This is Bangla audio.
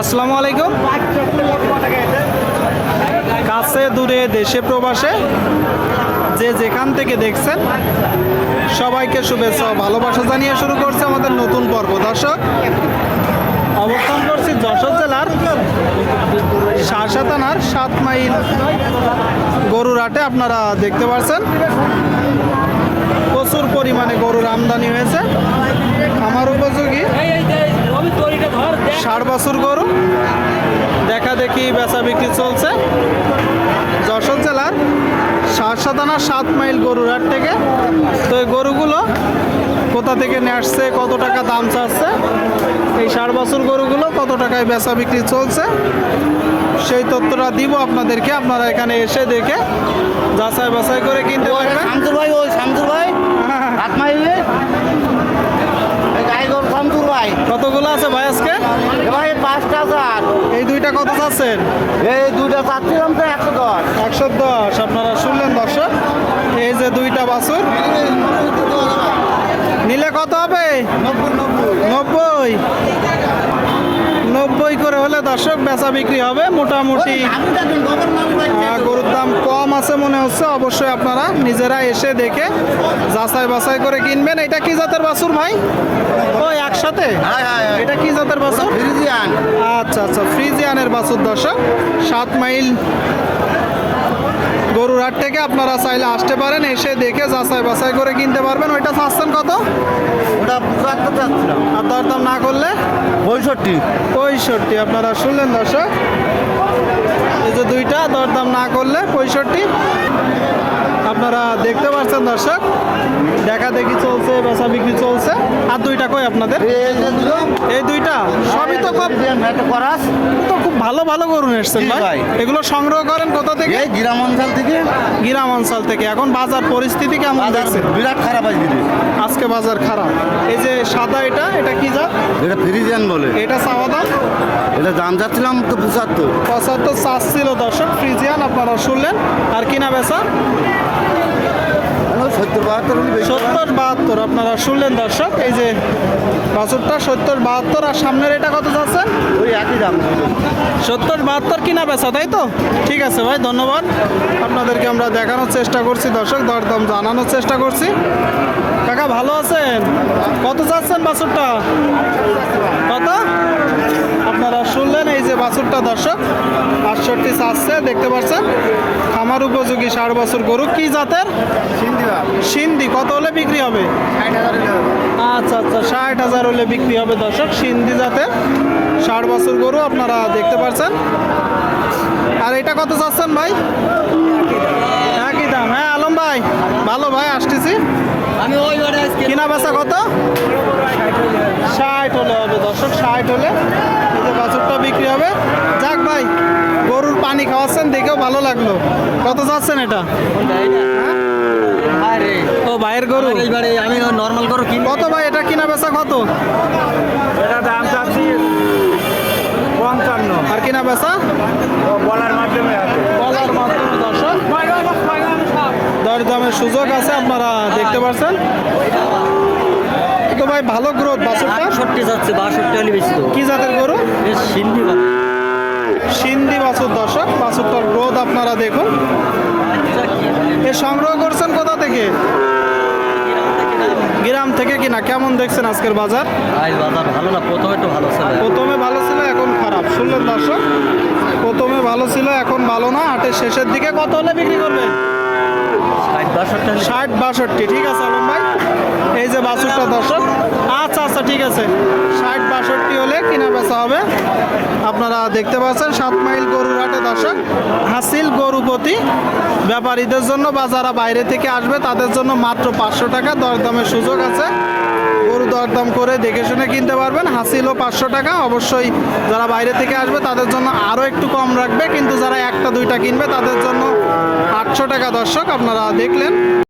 আসসালামু আলাইকুম। কাছে দূরে দেশে প্রবাসে যে যেখান থেকে দেখছেন, সবাইকে শুভেচ্ছা ভালোবাসা জানিয়ে শুরু করছে আমাদের নতুন পর্ব। দর্শক, অবস্থান করছি যশোর জেলার শাসা থানার সাত মাইল গরুর হাটে। আপনারা দেখতে পাচ্ছেন প্রচুর পরিমাণে গরুর আমদানি হয়েছে। ষাট বছর গরু। দেখা দেখি বেচা বিক্রি চলছে। যশোর জেলার থানার সাত মাইল গরুর হাট থেকে। তো এই গরুগুলো কোথা থেকে নিয়ে আসছে কত টাকা দাম চাচ্ছে এই ষাট বছর গরুগুলো কত টাকায় বেচা বিক্রি চলছে সেই তথ্যটা দিব আপনাদেরকে। আপনারা এখানে এসে দেখে যাচাই বাছাই করে কিনতে পারবেন। শামসুর ভাই ওই শামসুর ভাই হাত মাইলে গাইগর শামসুর ভাই কতগুলো আছে ভাই আজকে? ভাই পাঁচটা চার। এই দুইটা কত চাচ্ছেন? এই দুইটা চাচ্ছিলাম তো একশো দশ। একশো দশ আপনারা শুনলেন দর্শক? এই যে দুইটা বাছুর। নিলে কত হবে? নব্বই নব্বই। করে হলে দর্শক বেচা বিক্রি হবে। মোটামুটি গরুর দাম কম আছে মনে হচ্ছে। অবশ্যই আপনারা নিজেরা এসে দেখে যাচাই বাছাই করে কিনবেন। এটা কি জাতের বাছুর ভাই? ও একসাথে? হ্যাঁ, হ্যাঁ, হ্যাঁ। এটা কি জাতের বাছুর? ফ্রিজিয়ান। আচ্ছা আচ্ছা ফ্রিজিয়ানের বাছুর দর্শক। সাত মাইল গরুর হাট থেকে আপনারা চাইলে আসতে পারেন এসে দেখে যাচাই বাছাই করে কিনতে পারবেন। ওইটা চাচ্ছেন কত? ওটা পঁচাত্তর চাচ্ছিলাম। আর দরদাম না করলে? পঁয়ষট্টি। পঁয়ষট্টি আপনারা শুনলেন দর্শক? এই যে দুইটা দরদাম না করলে পঁয়ষট্টি। আপনারা দেখতে পাচ্ছেন দর্শক দেখা দেখি চলছে বেচা বিক্রি চলছে। আর দুইটা কই আপনাদের? এই দুইটা? সবই তো খুব ফ্রিজিয়ান একটা তো ভালো ভালো গরু এসছেন ভাই। এগুলো সংগ্রহ করেন কোথা থেকে? এই গ্রাম অঞ্চল থেকে। গ্রাম অঞ্চল থেকে। এখন বাজার পরিস্থিতি কেমন দেখছেন? বিরাট খারাপ আজকে আজকে বাজার খারাপ। এই যে সাদা এটা এটা কি জাত? এটা ফ্রিজিয়ান বলে। এটা চাওয়া দাম? এটা দাম যাচ্ছিলাম তো পঁচাত্তর। পঁচাত্তর চাষ ছিল দর্শক ফ্রিজিয়ান আপনারা শুনলেন। আর কিনা বেচা? সত্তর বাহাত্তর সত্তর বাহাত্তর আপনারা শুনলেন দর্শক। এই যে বাছরটা সত্তর বাহাত্তর আর সামনের এটা কত যাচ্ছেন ওই একই দাম। সত্তর বাহাত্তর কিনা বেচা তাই তো? ঠিক আছে ভাই ধন্যবাদ। আপনাদেরকে আমরা দেখানোর চেষ্টা করছি দর্শক দরদাম জানানোর চেষ্টা করছি। কাকা ভালো আছেন? কত যাচ্ছেন বাছুরটা কত? আপনারা শুনলেন এই যে বাছুরটা দর্শক আটষট্টি চাচ্ছে দেখতে পাচ্ছেন? খামার উপযোগী ষাট বছর গরু কি জাতের? সিন্ধি কত হলে বিক্রি হবে? আচ্ছা আচ্ছা ষাট হাজার হলে বিক্রি হবে দর্শক। সিন্ধি জাতের ষাট বছর গরু আপনারা দেখতে পাচ্ছেন আর এটা কত চাচ্ছেন ভাই? একই দাম। হ্যাঁ আলম ভাই ভালো ভাই আসতেছি। আমি ওই কিনা বেচা কত? ষাট হলে হবে দর্শক ষাট হলে এই যে বাছুরটা বিক্রি হবে। যাক ভাই খাওয়াচ্ছেন দেখেও ভালো লাগল। কত যাচ্ছেন এটা? ও ভাইয়ের গরু? আমি নর্মাল করো কিনবো। কত ভাই? এটা কিনা বেচা কত? এটা দাম চাচ্ছি পঞ্চান্ন। আর কিনা বেচা? বলার মাধ্যমে আছে। বলার মাধ্যমে দর্শক। দরদামের সুযোগ আছে আপনারা দেখতে পাচ্ছেন। তো ভাই ভালো গ্রোথ বাষট্টি যাচ্ছে বাষট্টি হলে বেশি কি জাতের গরু? সিন্ধি বাছুরটার গ্রোথ আপনারা দেখুন। এ সংগ্রহ করছেন কোথা থেকে? গ্রাম থেকে কিনা? কেমন দেখছেন আজকের বাজার? আজ বাজার ভালো না? প্রথমে একটু ভালো ছিল। প্রথমে ভালো ছিল এখন খারাপ। শুনলেন দর্শক? প্রথমে ভালো ছিল এখন ভালো না। হাটের শেষের দিকে কত হলে বিক্রি করবেন ষাট বাষট্টি ষাট বাষট্টি। ঠিক আছে আলম ভাই? এই যে বাছুরটা দর্শক। আচ্ছা আচ্ছা ঠিক আছে ষাট বাষট্টি হলে কিনা বেচা হবে আপনারা দেখতে পাচ্ছেন, সাত মাইল গরুর হাটে দর্শক, হাসিল গরুপতি ব্যাপারীদের জন্য বা যারা বাইরে থেকে আসবে তাদের জন্য মাত্র পাঁচশো টাকা দরদামের সুযোগ আছে। গরু দরদাম করে দেখে শুনে কিনতে পারবেন, হাসিলও পাঁচশো টাকা। অবশ্যই যারা বাইরে থেকে আসবে তাদের জন্য আরও একটু কম রাখবে, কিন্তু যারা একটা, দুইটা কিনবে তাদের জন্য আটশো টাকা দর্শক আপনারা দেখলেন।